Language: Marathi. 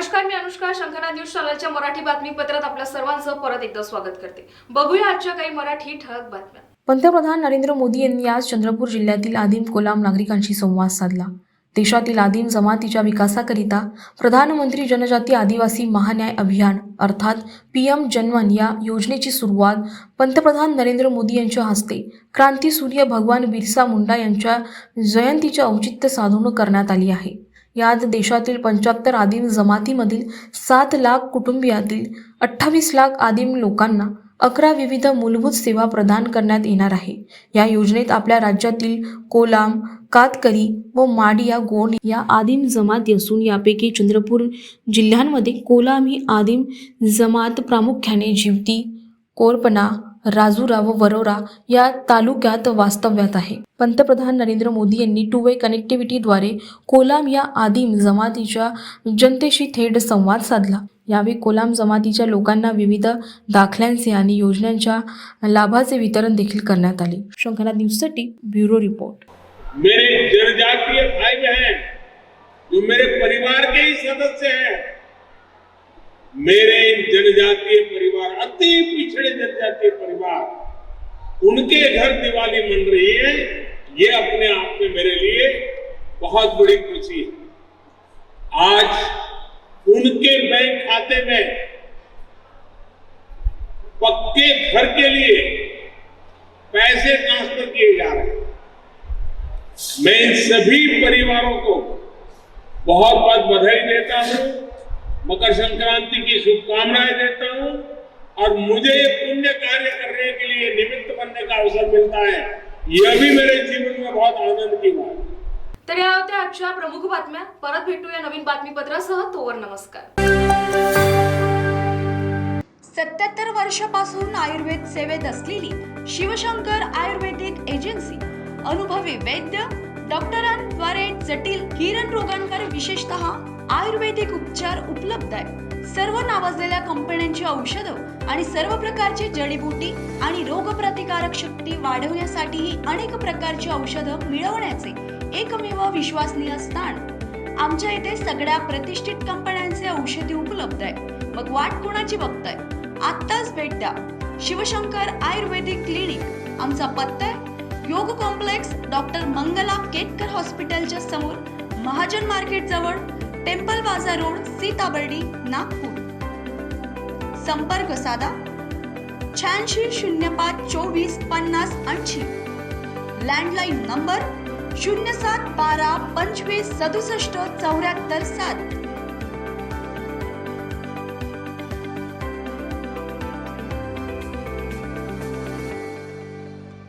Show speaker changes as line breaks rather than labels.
नमस्कार मी अनुष्का. शंखना न्यूज चॅनलच्या मराठी बातमीपत्रात आपल्या सर्वांचं परत एकदा स्वागत करते. बघूया आजच्या काही मराठी ठळक बातम्या.
पंतप्रधान नरेंद्र मोदी यांनी आज चंद्रपूर जिल्ह्यातील आदिम कोलाम नागरिकांशी संवाद साधला. देशातील आदिम जमातीच्या विकासाकरिता प्रधानमंत्री जनजाती आदिवासी महान्याय अभियान अर्थात पी एम जनवन या योजनेची सुरुवात पंतप्रधान नरेंद्र मोदी यांच्या हस्ते क्रांतीसूर्य भगवान बिरसा मुंडा यांच्या जयंतीचे औचित्य साधून करण्यात आली आहे. यात देशातील पंच्याहत्तर आदिम जमातीमधील सात लाख कुटुंबियातील अठ्ठावीस लाख आदिम लोकांना अकरा विविध मूलभूत सेवा प्रदान करण्यात येणार आहे. या योजनेत आपल्या राज्यातील कोलाम कातकरी व माडी या गोंड या आदिम जमाती असून यापैकी चंद्रपूर जिल्ह्यांमध्ये कोलाम ही आदिम जमात प्रामुख्याने जिवती कोरपना राजुरा व वरोरा या तालुक्यात वास्तव्यात आहे. पंतप्रधान नरेंद्र मोदी यांनी टू वे कनेक्टिव्हिटीद्वारे कोलाम या आदिम जमातीच्या जनतेशी थेट संवाद साधला. यावेळी कोलाम जमातीच्या लोकांना विविध दाखल्यांचे आणि योजनांच्या लाभाचे वितरण देखील करण्यात आले. शंखनाथ न्यूजसाठी ब्युरो रिपोर्ट.
मेरे जनजातीय भाई बहन जो मेरे परिवार के ही सदस्य हैं मेरे इन जनजातीय परिवार, अति पिछड़े जनजातीय परिवार, उनके घर दिवाली मन रही है। ये अपने आप में मेरे लिए बहुत बड़ी खुशी है। आज उनके बैंक खाते में पक्के घर के लिए पैसे ट्रांसफ़र किए जा रहे हैं। मैं इन सभी परिवारों को बहुत बहुत बधाई देता हूँ। मकर संक्रांति की शुभकामनाएं देता हूं और मुझे ये पुण्य कार्य करने के लिए निमित्त बनने का अवसर मिलता है। यह भी मेरे जीवन में बहुत आनंद की बात है।
तर या होत्या आजच्या प्रमुख बातम्या. परत भेटूया नवीन बातमीपत्रासह. तोवर नमस्कार.
सत्याहत्तर वर्षापासून आयुर्वेद सेवेत असलेली शिवशंकर आयुर्वेदिक एजन्सी अनुभवी वैद्य डॉक्टरांद्वारे जटिल किरण रोगांवर विशेषतः आयुर्वेदिक उपचार उपलब्ध आहे सर्व नावाजलेल्या कंपन्यांची औषधं आणि सर्व प्रकारची जडीबुटी आणि रोगप्रतिकारक शक्ती वाढवण्यासाठीही अनेक प्रकारची औषधं मिळवण्याचे एकमेव विश्वसनीय स्थान. आमच्या इथे सगळ्या प्रतिष्ठित कंपन्यांचे औषधी उपलब्ध आहे मग वाट कोणाची बघताय? आत्ताच भेट द्या. शिवशंकर आयुर्वेदिक क्लिनिक. आमचा पत्ता आहे. योग कॉम्प्लेक्स डॉक्टर मंगला केतकर हॉस्पिटलच्या समोर महाजन मार्केट जवळ. Temple Bazar Road Sitabardi Nagpur. संपर्क साधा शहाऐंशी शून्य पाच चोवीस पन्नास ऐंशी. लँडलाईन नंबर शून्य सात बारा पंचवीस सदुसष्ट चौऱ्याहत्तर सात.